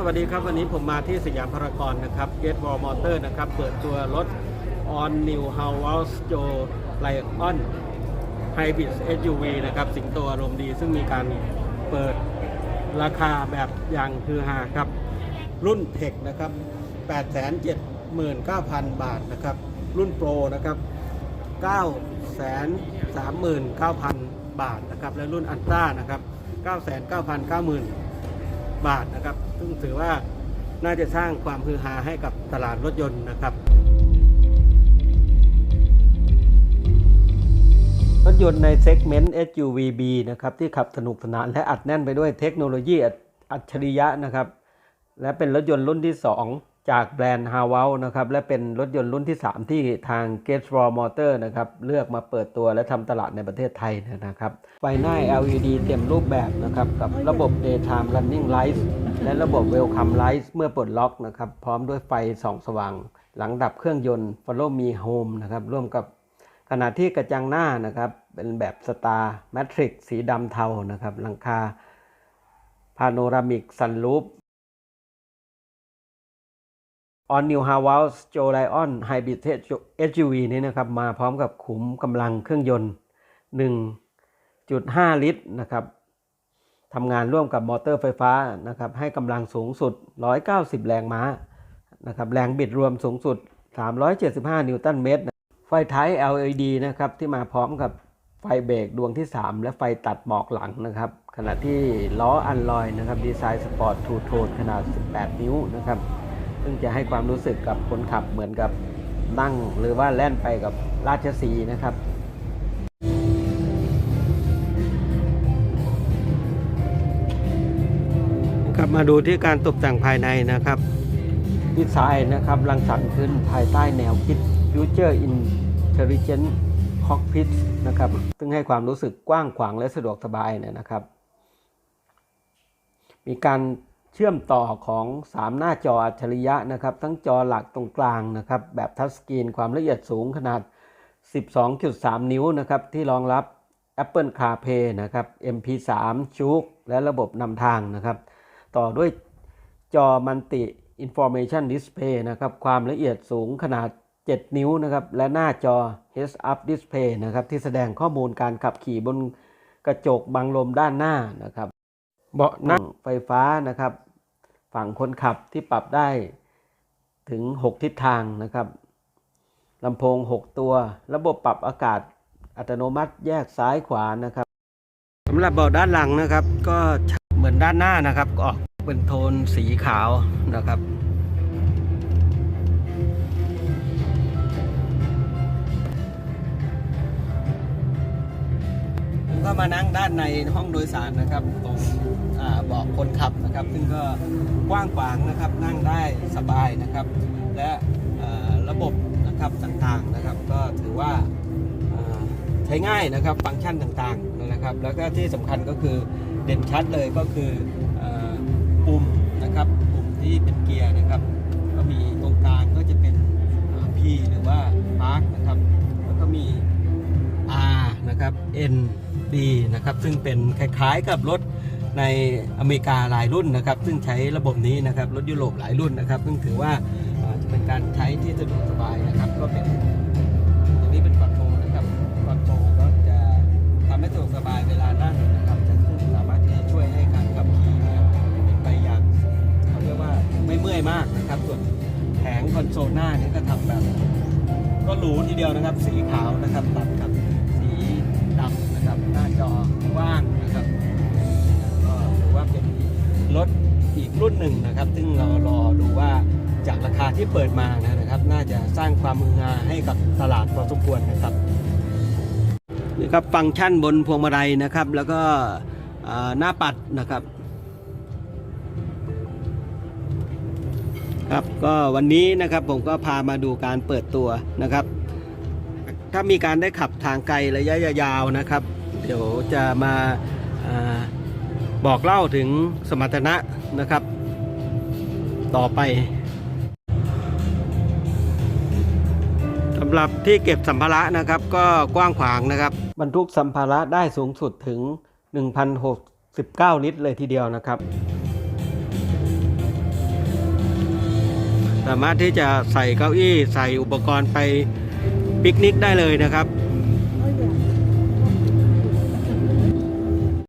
สวัสดีครับ วันนี้ผมมาที่สยามพารากอนนะครับเกตวอลมอเตอร์นะครับ เปิดตัวรถ On New House Joe Lion Hybrid SUV นะครับ สิงโตอารมณ์ดี ซึ่งมีการเปิดราคาแบบอย่างคือฮาครับ รุ่นเทคนะครับ 879,000 บาทนะครับ รุ่นโปรนะครับ 939,000 บาทนะครับ และรุ่นอันต้านะครับ 999,000 บาทนะครับ ซึ่งถือว่าน่าจะสร้างความฮือฮาให้กับตลาดรถยนต์นะครับ รถยนต์ในเซกเมนต์ SUVB นะครับที่ขับสนุกสนานและอัดแน่นไปด้วยเทคโนโลยีอัจฉริยะนะครับ และเป็นรถยนต์รุ่นที่ 2 จากแบรนด์ h a w a l นะครับและเป็นรถยนต์รุ่นที่ 3 ที่ทาง g a t e Raw Motor นะครับเลือกมาเปิดตัวและทำตลาดในประเทศไทยนะครับไฟหน้า LED เต็มรูปแบบนะครับกับระบบ Daytime Running Lights และระบบ Welcome Lights เมื่อปลดล็อกนะครับพร้อมด้วยไฟส่องสว่าง หลังดับเครื่องยนต์ Follow Me Home นะครับร่วมกับขณะที่กระจังหน้านะครับเป็นแบบสตาร์แมทริกสีดำเทานะครับหลังคาพาโนรามิกซันรูฟ On New h a w a l s j o Lion Hybrid SUV นี้นะครับ มาพร้อมกับขุมกำลังเครื่องยนต์ 1.5 ลิตรนะครับทำงานร่วมกับมอเตอร์ไฟฟ้านะครับ ให้กำลังสูงสุด 190 แรงม้านะครับ แรงบิดรวมสูงสุด 375 นิวตันเมตร ไฟท้าย LED นะครับ ที่มาพร้อมกับไฟเบรกดวงที่ 3 และไฟตัดหมอกหลังนะครับ ขณะที่ล้ออันลอยนะครับ ดีไซน์สปอร์ตทูโทนขนาด 18 นิ้วนะครับ ซึ่งจะให้ความรู้สึกกับคนขับเหมือนกับนั่งหรือว่าแล่นไปกับราชสีห์นะครับครับมาดูที่การตกแต่งภายในนะครับดีไซน์นะครับรังสรรค์ขึ้นภายใต้แนวคิด Future Intelligent Cockpit นะครับซึ่งให้ความรู้สึกกว้างขวางและสะดวกสบายเนี่ยนะครับ มีการเชื่อมต่อของ 3 หน้าจออัจฉริยะนะครับ ทั้งจอหลักตรงกลางนะครับ แบบทัชสกรีนความละเอียดสูงขนาด 12.3 นิ้วนะครับ ที่รองรับ Apple CarPlay นะครับ MP3 ชูกและระบบนำทางนะครับ ต่อด้วยจอ Multi Information Display นะครับ ความละเอียดสูงขนาด 7 นิ้วนะครับ และหน้าจอ Heads Up Display นะครับ ที่แสดงข้อมูลการขับขี่บนกระจกบังลมด้านหน้านะครับ เบาะนั่งไฟฟ้านะครับ ฝั่งคนขับที่ปรับได้ถึง 6 ทิศทางนะครับลำโพง 6 ตัว ระบบปรับอากาศอัตโนมัติแยกซ้ายขวานะครับสำหรับเบาะด้านหลังนะครับ ก็เหมือนด้านหน้านะครับก็ออกเป็นโทนสีขาวนะครับก็มานั่งด้านในห้องโดยสารนะครับตรง เบาะคนขับนะครับ ซึ่งก็กว้างขวางนะครับนั่งได้สบายนะครับ และระบบนะครับต่างๆนะครับ ก็ถือว่าใช้ง่ายนะครับฟังก์ชันต่างๆนะครับ แล้วก็ที่สำคัญก็คือเด่นชัดเลยก็คือปุ่มนะครับปุ่มที่เป็นเกียร์นะครับ ก็มีตรงกลางก็จะเป็น P หรือว่า Park นะครับแล้วก็มี R นะครับ N D นะครับซึ่งเป็นคล้ายๆกับรถ ในอเมริกาหลายรุ่นนะครับ ซึ่งใช้ระบบนี้นะครับรถยุโรปหลายรุ่นนะครับซึ่งถือว่าจะเป็นการใช้ที่สะดวกสบายนะครับก็เป็นตรงนี้เป็นคอนโทรลนะครับคอนโทรลก็จะทำให้สะดวกสบายเวลานั่งนะครับจะสามารถที่จะช่วยให้การขับขี่เป็นไปอย่างเขาเรียกว่าไม่เมื่อยมากนะครับส่วนแผงคอนโซลหน้านี่ก็ทำแบบก็หรูทีเดียวนะครับสีขาวนะครับตัด รถอีกรุ่นหนึ่งนะครับ ซึ่งเรารอดูว่าจากราคาที่เปิดมานะครับ น่าจะสร้างความมือฮาให้กับตลาดพอสมควรนะครับนี่ครับฟังก์ชันบนพวงมาลัยนะครับ แล้วก็หน้าปัดนะครับครับก็วันนี้นะครับผมก็พามาดูการเปิดตัวนะครับ ถ้ามีการได้ขับทางไกลระยะยาวนะครับ เดี๋ยวจะมาา บอกเล่าถึงสมรรถนะนะครับ ต่อไปสำหรับที่เก็บสัมภาระนะครับก็กว้างขวางนะครับ บรรทุกสัมภาระได้สูงสุดถึง 1,069 ลิตรเลยทีเดียวนะครับ สามารถที่จะใส่เก้าอี้ใส่อุปกรณ์ไปปิกนิกได้เลยนะครับ